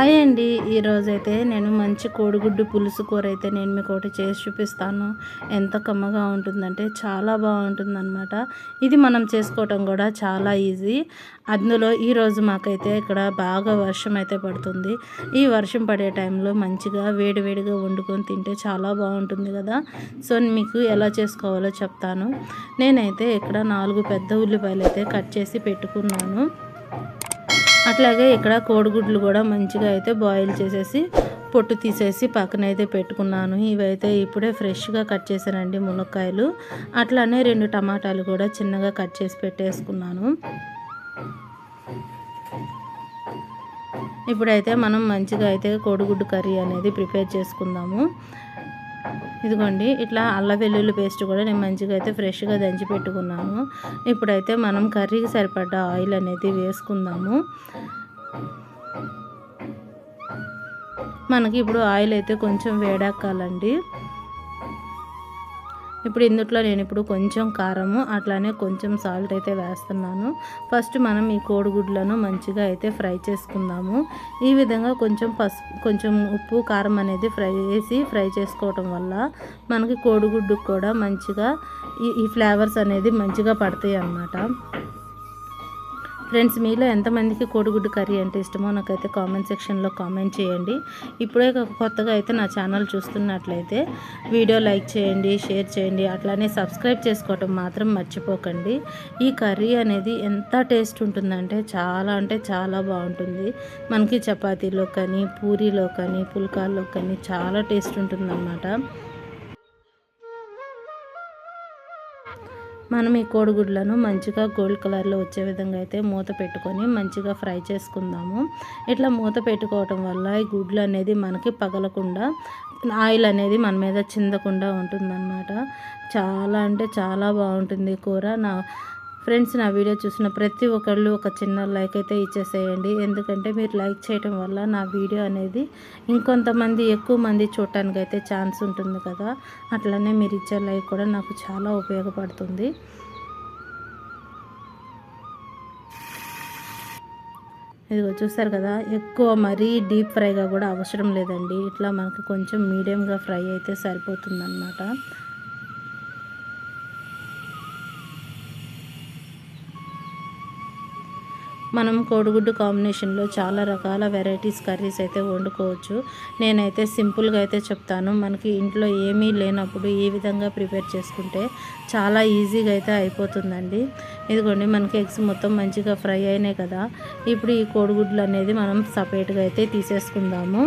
Hi అండి. ఈరోజైతే నేను మంచి కోడిగుడ్డు పులుసు కూర అయితే నేను మీకు ఒకటి చేసి చూపిస్తాను. ఎంత కమ్మగా ఉంటుందంటే చాలా బాగుంటుందన్నమాట. ఇది మనం చేసుకోవటం కూడా చాలా ఈజీ. అందులో ఈరోజు మాకైతే ఇక్కడ బాగా వర్షం అయితే పడుతుంది. ఈ వర్షం పడే టైంలో మంచిగా వేడివేడిగా వండుకొని తింటే చాలా బాగుంటుంది కదా. సో మీకు ఎలా చేసుకోవాలో చెప్తాను. నేనైతే ఇక్కడ నాలుగు పెద్ద ఉల్లిపాయలు అయితే కట్ చేసి పెట్టుకున్నాను. అట్లాగే ఇక్కడ కోడిగుడ్లు కూడా మంచిగా అయితే బాయిల్ చేసేసి పొట్టు తీసేసి పక్కన అయితే పెట్టుకున్నాను. ఇవైతే ఇప్పుడే ఫ్రెష్గా కట్ చేశానండి మునక్కాయలు. అట్లానే రెండు టమాటాలు కూడా చిన్నగా కట్ చేసి పెట్టేసుకున్నాను. ఇప్పుడైతే మనం మంచిగా అయితే కోడిగుడ్డు కర్రీ అనేది ప్రిపేర్ చేసుకుందాము. ఇదిగోండి ఇట్లా అల్ల వెల్లుల్లి పేస్ట్ కూడా నేను మంచిగా అయితే ఫ్రెష్గా దంచి పెట్టుకున్నాను. ఇప్పుడైతే మనం కర్రీకి సరిపడ్డ ఆయిల్ అనేది వేసుకుందాము. మనకి ఇప్పుడు ఆయిల్ అయితే కొంచెం వేడెక్కాలండి. ఇప్పుడు ఇందుట్లో నేను ఇప్పుడు కొంచెం కారము అట్లానే కొంచెం సాల్ట్ అయితే వేస్తున్నాను. ఫస్ట్ మనం ఈ కోడిగుడ్లను మంచిగా అయితే ఫ్రై చేసుకుందాము. ఈ విధంగా కొంచెం పసుపు కొంచెం ఉప్పు కారం అనేది ఫ్రై చేసి ఫ్రై చేసుకోవటం వల్ల మనకి కోడిగుడ్డుకు కూడా మంచిగా ఈ ఈ ఫ్లేవర్స్ అనేది మంచిగా పడతాయి అన్నమాట ఫ్రెండ్స్ మీలో ఎంతమందికి కోడిగుడ్డు కర్రీ అంటే ఇష్టమో నాకైతే కామెంట్ సెక్షన్లో కామెంట్ చేయండి. ఇప్పుడే కొత్తగా అయితే నా ఛానల్ చూస్తున్నట్లయితే వీడియో లైక్ చేయండి షేర్ చేయండి అట్లానే సబ్స్క్రైబ్ చేసుకోవటం మాత్రం మర్చిపోకండి. ఈ కర్రీ అనేది ఎంత టేస్ట్ ఉంటుందంటే చాలా అంటే చాలా బాగుంటుంది. మనకి చపాతీలో కానీ పూరీలో కానీ పుల్కాల్లో కానీ చాలా టేస్ట్ ఉంటుందన్నమాట. మనం ఈ కోడిగుడ్లను మంచిగా గోల్డ్ కలర్లో వచ్చే విధంగా అయితే మూత పెట్టుకొని మంచిగా ఫ్రై చేసుకుందాము. ఇట్లా మూత పెట్టుకోవటం వల్ల ఈ గుడ్లు అనేది మనకి పగలకుండా ఆయిల్ అనేది మన మీద చిందకుండా ఉంటుందన్నమాట. చాలా అంటే చాలా బాగుంటుంది కూర. నా ఫ్రెండ్స్ నా వీడియో చూసిన ప్రతి ఒక్కళ్ళు ఒక చిన్న లైక్ అయితే ఇచ్చేసేయండి. ఎందుకంటే మీరు లైక్ చేయటం వల్ల నా వీడియో అనేది ఇంకొంతమంది ఎక్కువ మంది చూడటానికి అయితే ఛాన్స్ ఉంటుంది కదా. అట్లనే మీరు ఇచ్చే లైక్ కూడా నాకు చాలా ఉపయోగపడుతుంది. ఇదిగో చూసారు కదా ఎక్కువ మరీ డీప్ ఫ్రైగా కూడా అవసరం లేదండి. ఇట్లా మనకు కొంచెం మీడియంగా ఫ్రై అయితే సరిపోతుంది మనం కోడిగుడ్డు కాంబినేషన్లో చాలా రకాల వెరైటీస్ కర్రీస్ అయితే వండుకోవచ్చు. నేనైతే సింపుల్గా అయితే చెప్తాను. మనకి ఇంట్లో ఏమీ లేనప్పుడు ఈ విధంగా ప్రిపేర్ చేసుకుంటే చాలా ఈజీగా అయితే అయిపోతుందండి. ఇదిగోండి మనకి ఎగ్స్ మొత్తం మంచిగా ఫ్రై అయినాయి కదా. ఇప్పుడు ఈ కోడిగుడ్లు అనేది మనం సపరేట్గా అయితే తీసేసుకుందాము.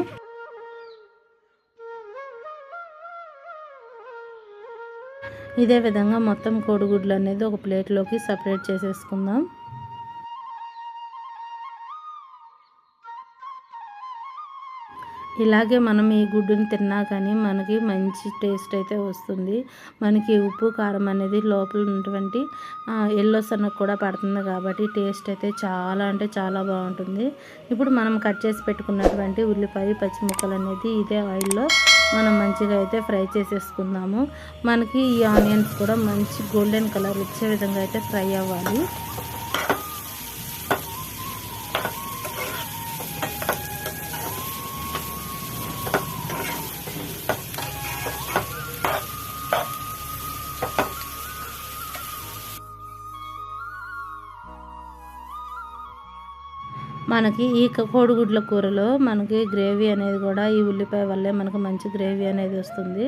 ఇదే విధంగా మొత్తం కోడిగుడ్లు అనేది ఒక ప్లేట్లోకి సపరేట్ చేసేసుకుందాం. ఇలాగే మనం ఈ గుడ్డుని తిన్నా కానీ మనకి మంచి టేస్ట్ అయితే వస్తుంది. మనకి ఉప్పు కారం అనేది లోపల ఉన్నటువంటి ఎల్లో సన్నకు కూడా పడుతుంది కాబట్టి టేస్ట్ అయితే చాలా అంటే చాలా బాగుంటుంది. ఇప్పుడు మనం కట్ చేసి పెట్టుకున్నటువంటి ఉల్లిపాయ పచ్చిముక్కలు అనేది ఇదే ఆయిల్లో మనం మంచిగా అయితే ఫ్రై చేసేసుకుందాము. మనకి ఈ ఆనియన్స్ కూడా మంచి గోల్డెన్ కలర్ వచ్చే విధంగా అయితే ఫ్రై అవ్వాలి. మనకి ఈ కోడిగుడ్ల కూరలో మనకి గ్రేవీ అనేది కూడా ఈ ఉల్లిపాయ వల్లే మనకు మంచి గ్రేవీ అనేది వస్తుంది.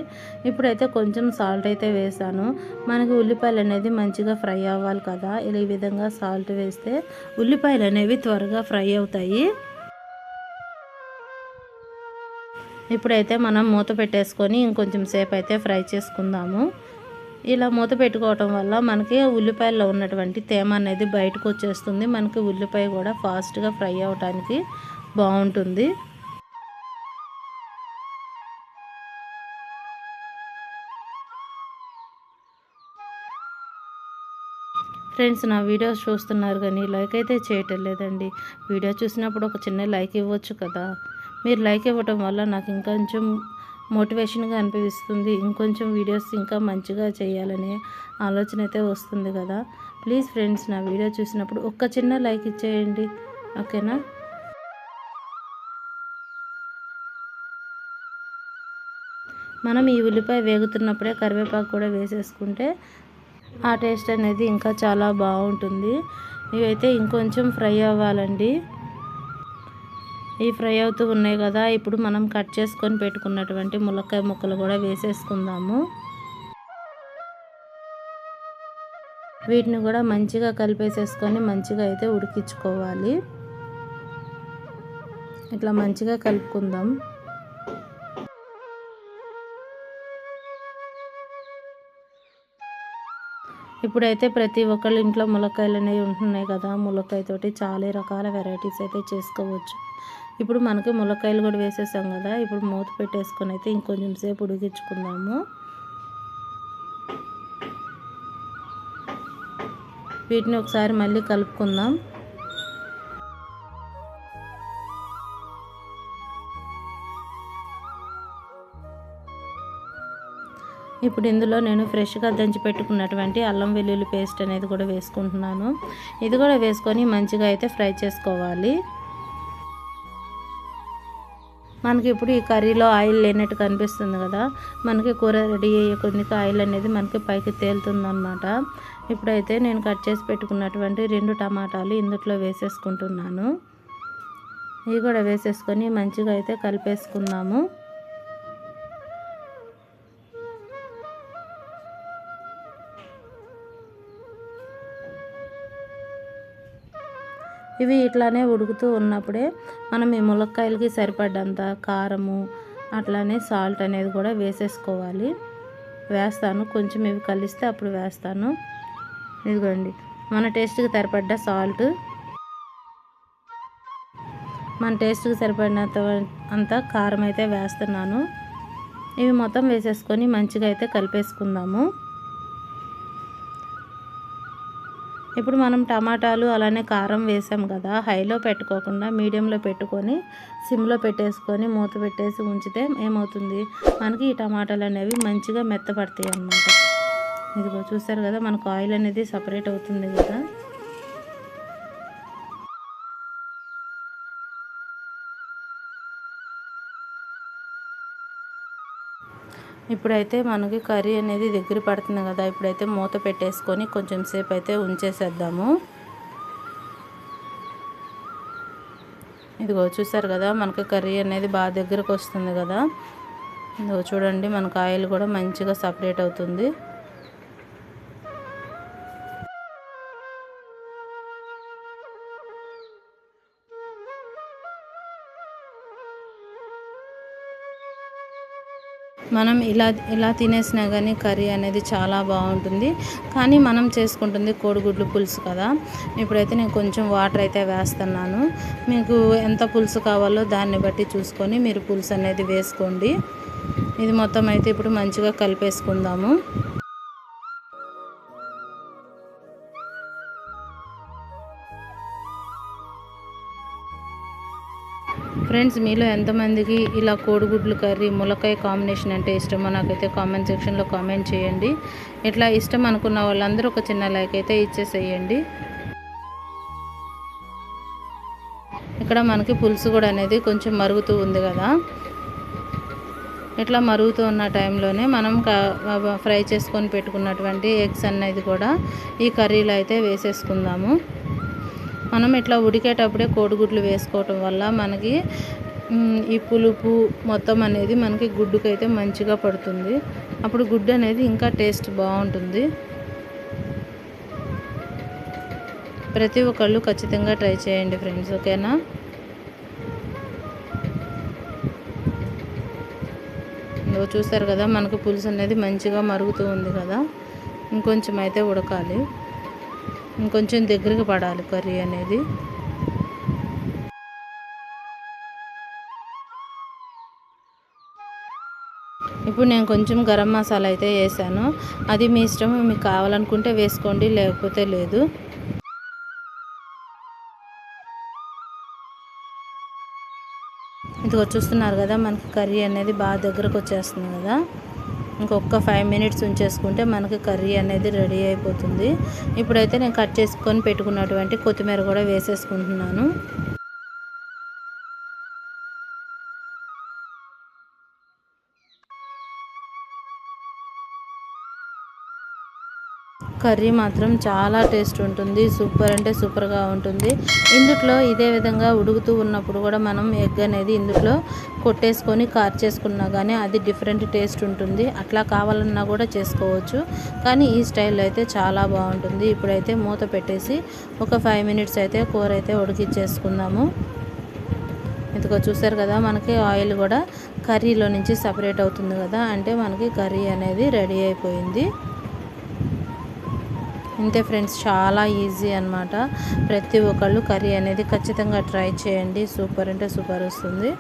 ఇప్పుడైతే కొంచెం సాల్ట్ అయితే వేసాను. మనకి ఉల్లిపాయలు అనేది మంచిగా ఫ్రై అవ్వాలి కదా. ఇలా ఈ విధంగా సాల్ట్ వేస్తే ఉల్లిపాయలు అనేవి త్వరగా ఫ్రై అవుతాయి. ఇప్పుడైతే మనం మూత పెట్టేసుకొని ఇంకొంచెం సేపు అయితే ఫ్రై చేసుకుందాము. ఇలా మూత పెట్టుకోవటం వల్ల మనకి ఉల్లిపాయల్లో ఉన్నటువంటి తేమ అనేది బయటకు వచ్చేస్తుంది. మనకి ఉల్లిపాయ కూడా ఫాస్ట్గా ఫ్రై అవడానికి బాగుంటుంది. ఫ్రెండ్స్ నా వీడియోస్ చూస్తున్నారు కానీ లైక్ అయితే చేయటం లేదండి. వీడియో చూసినప్పుడు ఒక చిన్న లైక్ ఇవ్వచ్చు కదా. మీరు లైక్ ఇవ్వటం వల్ల నాకు ఇంకొంచెం మోటివేషన్గా అనిపిస్తుంది. ఇంకొంచెం వీడియోస్ ఇంకా మంచిగా చేయాలనే ఆలోచన అయితే వస్తుంది కదా. ప్లీజ్ ఫ్రెండ్స్ నా వీడియో చూసినప్పుడు ఒక్క చిన్న లైక్ ఇచ్చేయండి. ఓకేనా? మనం ఈ ఉల్లిపాయ వేగుతున్నప్పుడే కరివేపాకు కూడా వేసేసుకుంటే ఆ టేస్ట్ అనేది ఇంకా చాలా బాగుంటుంది. ఇవైతే ఇంకొంచెం ఫ్రై అవ్వాలండి. ఈ ఫ్రై అవుతూ ఉన్నాయి కదా ఇప్పుడు మనం కట్ చేసుకొని పెట్టుకున్నటువంటి ములక్కాయ ముక్కలు కూడా వేసేసుకుందాము. వీటిని కూడా మంచిగా కలిపేసేసుకొని మంచిగా అయితే ఉడికించుకోవాలి. ఇట్లా మంచిగా కలుపుకుందాం. ఇప్పుడైతే ప్రతి ఒక్కళ్ళ ఇంట్లో ములక్కాయలు అనేవి ఉంటున్నాయి కదా ములక్కాయతోటి చాలా రకాల వెరైటీస్ అయితే చేసుకోవచ్చు. ఇప్పుడు మనకి ములక్కాయలు కూడా వేసేసాం కదా ఇప్పుడు మూత పెట్టేసుకొని అయితే ఇంకొంచెం సేపు ఉడికించుకుందాము. వీటిని ఒకసారి మళ్ళీ కలుపుకుందాం. ఇప్పుడు ఇందులో నేను ఫ్రెష్గా దంచి పెట్టుకున్నటువంటి అల్లం వెల్లుల్లి పేస్ట్ అనేది కూడా వేసుకుంటున్నాను. ఇది కూడా వేసుకొని మంచిగా అయితే ఫ్రై చేసుకోవాలి. మనకి ఇప్పుడు ఈ కర్రీలో ఆయిల్ లేనట్టు కనిపిస్తుంది కదా. మనకి కూర రెడీ అయ్యే కొద్దికి ఆయిల్ అనేది మనకి పైకి తేలుతుందన్నమాట. ఇప్పుడైతే నేను కట్ చేసి పెట్టుకున్నటువంటి రెండు టమాటాలు ఇందుట్లో వేసేసుకుంటున్నాను. ఇవి కూడా వేసేసుకొని మంచిగా అయితే కలిపేసుకున్నాము ఇవి ఇట్లానే ఉడుకుతూ ఉన్నప్పుడే మనం ఈ ములక్కాయలకి సరిపడ్డంత కారము అట్లానే సాల్ట్ అనేది కూడా వేసేసుకోవాలి. వేస్తాను. కొంచెం ఇవి కలిస్తే అప్పుడు వేస్తాను. ఇదిగోండి. మన టేస్ట్కి సరిపడ్డ సాల్ట్. మన టేస్ట్కి సరిపడినంత అంత కారం అయితే వేస్తున్నాను. ఇవి మొత్తం వేసేసుకొని మంచిగా అయితే కలిపేసుకుందాము. ఇప్పుడు మనం టమాటాలు అలానే కారం వేసాం కదా హైలో పెట్టుకోకుండా మీడియంలో పెట్టుకొని సిమ్లో పెట్టేసుకొని మూత పెట్టేసి ఉంచితే ఏమవుతుంది? మనకి ఈ టమాటాలు అనేవి మంచిగా మెత్తపడతాయి అన్నమాట ఇదిగో చూసారు కదా మనకు ఆయిల్ అనేది సపరేట్ అవుతుంది కదా. ఇప్పుడైతే మనకి కర్రీ అనేది దగ్గర పడుతుంది కదా ఇప్పుడైతే మూత పెట్టేసుకొని కొంచెం సేపు అయితే ఉంచేసేద్దాము. ఇదిగో చూసారు కదా మనకి కర్రీ అనేది బాగా దగ్గరకు వస్తుంది కదా. ఇదిగో చూడండి మనకు ఆయిల్ కూడా మంచిగా సపరేట్ అవుతుంది. మనం ఇలా ఇలా తినేసినా కానీ కర్రీ అనేది చాలా బాగుంటుంది. కానీ మనం చేసుకుంటుంది కోడిగుడ్లు పులుసు కదా. ఇప్పుడైతే నేను కొంచెం వాటర్ అయితే వేస్తున్నాను. మీకు ఎంత పులుసు కావాలో దాన్ని బట్టి చూసుకొని మీరు పులుసు అనేది వేసుకోండి. ఇది మొత్తం అయితే ఇప్పుడు మంచిగా కలిపేసుకుందాము. ఫ్రెండ్స్ మీలో ఎంతమందికి ఇలా కోడిగుడ్లు కర్రీ ములకాయ కాంబినేషన్ అంటే ఇష్టమో నాకైతే కామెంట్ సెక్షన్లో కామెంట్ చేయండి. ఇట్లా ఇష్టం అనుకున్న వాళ్ళందరూ ఒక చిన్న లైక్ అయితే ఇచ్చేసేయండి. ఇక్కడ మనకి పులుసు కూడా అనేది కొంచెం మరుగుతూ ఉంది కదా. ఇట్లా మరుగుతూ ఉన్న టైంలోనే మనం ఫ్రై చేసుకొని పెట్టుకున్నటువంటి ఎగ్స్ అనేది కూడా ఈ కర్రీలో అయితే వేసేసుకుందాము. మనం ఇట్లా ఉడికేటప్పుడే కోడిగుడ్లు వేసుకోవటం వల్ల మనకి ఈ పులుపు మొత్తం అనేది మనకి గుడ్డుకైతే మంచిగా పడుతుంది. అప్పుడు గుడ్డు అనేది ఇంకా టేస్ట్ బాగుంటుంది. ప్రతి ఒక్కళ్ళు ఖచ్చితంగా ట్రై చేయండి ఫ్రెండ్స్ ఓకేనా? చూస్తారు కదా మనకు పులుసు అనేది మంచిగా మరుగుతూ ఉంది కదా. ఇంకొంచెం అయితే ఉడకాలి. ఇంకొంచెం దగ్గరికి పడాలి కర్రీ అనేది. ఇప్పుడు నేను కొంచెం గరం మసాలా అయితే వేసాను. అది మీ ఇష్టం మీకు కావాలనుకుంటే వేసుకోండి లేకపోతే లేదు. ఇదిగో చూస్తున్నారు కదా మనకి కర్రీ అనేది బాగా దగ్గరకు వచ్చేస్తుంది కదా. ఇంకొక ఫైవ్ మినిట్స్ ఉంచేసుకుంటే మనకి కర్రీ అనేది రెడీ అయిపోతుంది. ఇప్పుడైతే నేను కట్ చేసుకొని పెట్టుకున్నటువంటి కొత్తిమీర కూడా వేసేసుకుంటున్నాను. కర్రీ మాత్రం చాలా టేస్ట్ ఉంటుంది సూపర్ అంటే సూపర్గా ఉంటుంది. ఇందుట్లో ఇదే విధంగా ఉడుకుతూ ఉన్నప్పుడు కూడా మనం ఎగ్ అనేది ఇందులో కొట్టేసుకొని కార్ చేసుకున్నా కానీ అది డిఫరెంట్ టేస్ట్ ఉంటుంది. అట్లా కావాలన్నా కూడా చేసుకోవచ్చు. కానీ ఈ స్టైల్లో అయితే చాలా బాగుంటుంది. ఇప్పుడైతే మూత పెట్టేసి ఒక ఫైవ్ మినిట్స్ అయితే కూర అయితే ఉడికిచ్చేసుకుందాము. ఇదిగో చూసారు కదా మనకి ఆయిల్ కూడా కర్రీలో నుంచి సపరేట్ అవుతుంది కదా అంటే మనకి కర్రీ అనేది రెడీ అయిపోయింది. ఇంతే ఫ్రెండ్స్ చాలా ఈజీ అనమాట ప్రతి ఒక్కళ్ళు కర్రీ అనేది ఖచ్చితంగా ట్రై చేయండి. సూపర్ అంటే సూపర్ వస్తుంది.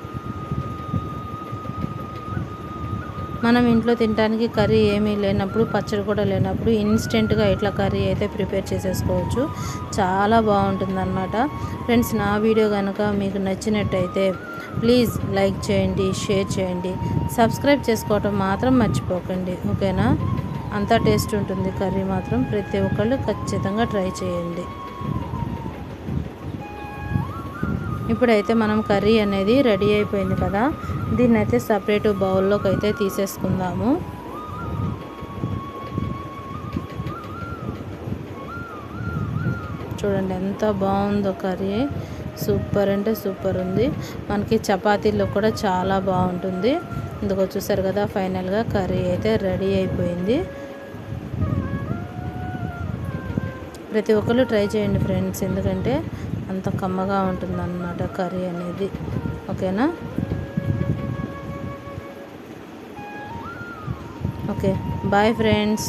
మనం ఇంట్లో తినడానికి కర్రీ ఏమీ లేనప్పుడు పచ్చడి కూడా లేనప్పుడు ఇన్స్టెంట్గా ఇట్లా కర్రీ అయితే ప్రిపేర్ చేసేసుకోవచ్చు. చాలా బాగుంటుంది అనమాట ఫ్రెండ్స్ నా వీడియో కనుక మీకు నచ్చినట్టయితే ప్లీజ్ లైక్ చేయండి షేర్ చేయండి. సబ్స్క్రైబ్ చేసుకోవటం మాత్రం మర్చిపోకండి. ఓకేనా? అంతా టేస్ట్ ఉంటుంది. కర్రీ మాత్రం ప్రతి ఒక్కళ్ళు ఖచ్చితంగా ట్రై చేయండి. ఇప్పుడైతే మనం కర్రీ అనేది రెడీ అయిపోయింది కదా. దీన్ని అయితే సపరేట్ బౌల్లోకి అయితే తీసేసుకుందాము. చూడండి ఎంత బాగుందో కర్రీ. సూపర్ అంటే సూపర్ ఉంది. మనకి చపాతీలో కూడా చాలా బాగుంటుంది. ఇందుకో చూసారు కదా ఫైనల్గా కర్రీ అయితే రెడీ అయిపోయింది. ప్రతి ఒక్కరు ట్రై చేయండి ఫ్రెండ్స్. ఎందుకంటే అంత కమ్మగా ఉంటుందన్నమాట కర్రీ అనేది. ఓకేనా? ఓకే. Bye friends.